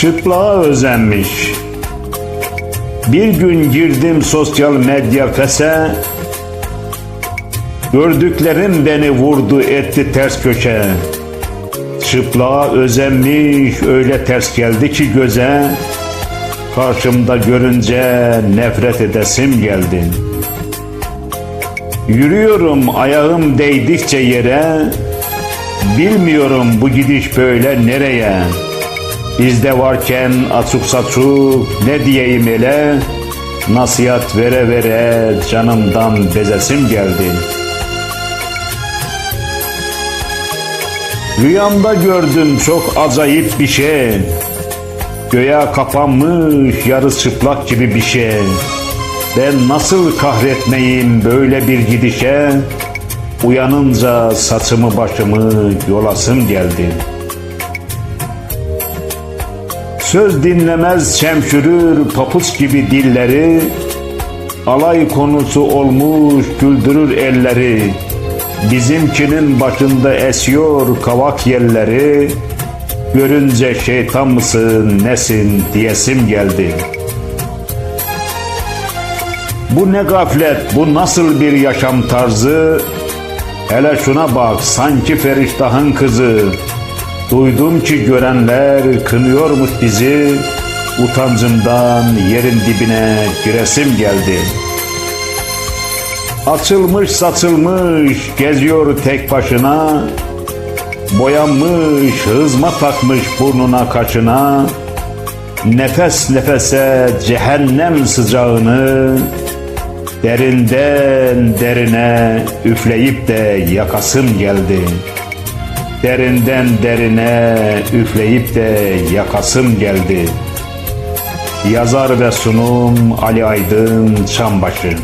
çıplığa özenmiş. Bir gün girdim sosyal medya fese, gördüklerim beni vurdu etti ters köşe. Çıplığa özenmiş öyle ters geldi ki göze, karşımda görünce nefret edesim geldi. Yürüyorum ayağım değdikçe yere, bilmiyorum bu gidiş böyle nereye. Bizde varken açık saçuk ne diyeyim ele Nasihat vere vere canımdan bezesim geldi. Rüyamda gördüm çok acayip bir şey. Göğe kapanmış yarı çıplak gibi bir şey. Ben nasıl kahretmeyim böyle bir gidişe? Uyanınca saçımı başımı yolasım geldi Söz dinlemez çemşürür papuç gibi dilleri. Alay konusu olmuş güldürür elleri. Bizimkinin başında esiyor kavak yelleri. Görünce şeytan mısın nesin diyesim geldi. Bu ne gaflet bu nasıl bir yaşam tarzı? Hele şuna bak sanki Feriştah'ın kızı Duydum ki görenler kınıyormuş bizi. Utancımdan yerin dibine giresim geldi. Açılmış saçılmış geziyor tek başına. Boyanmış hızma takmış burnuna kaşına. Nefes nefese cehennem sıcağını Derinden derine üfleyip de yakasım geldi Derinden derine üfleyip de yakasım geldi. Yazar ve sunum Ali Aydın Çambaşı.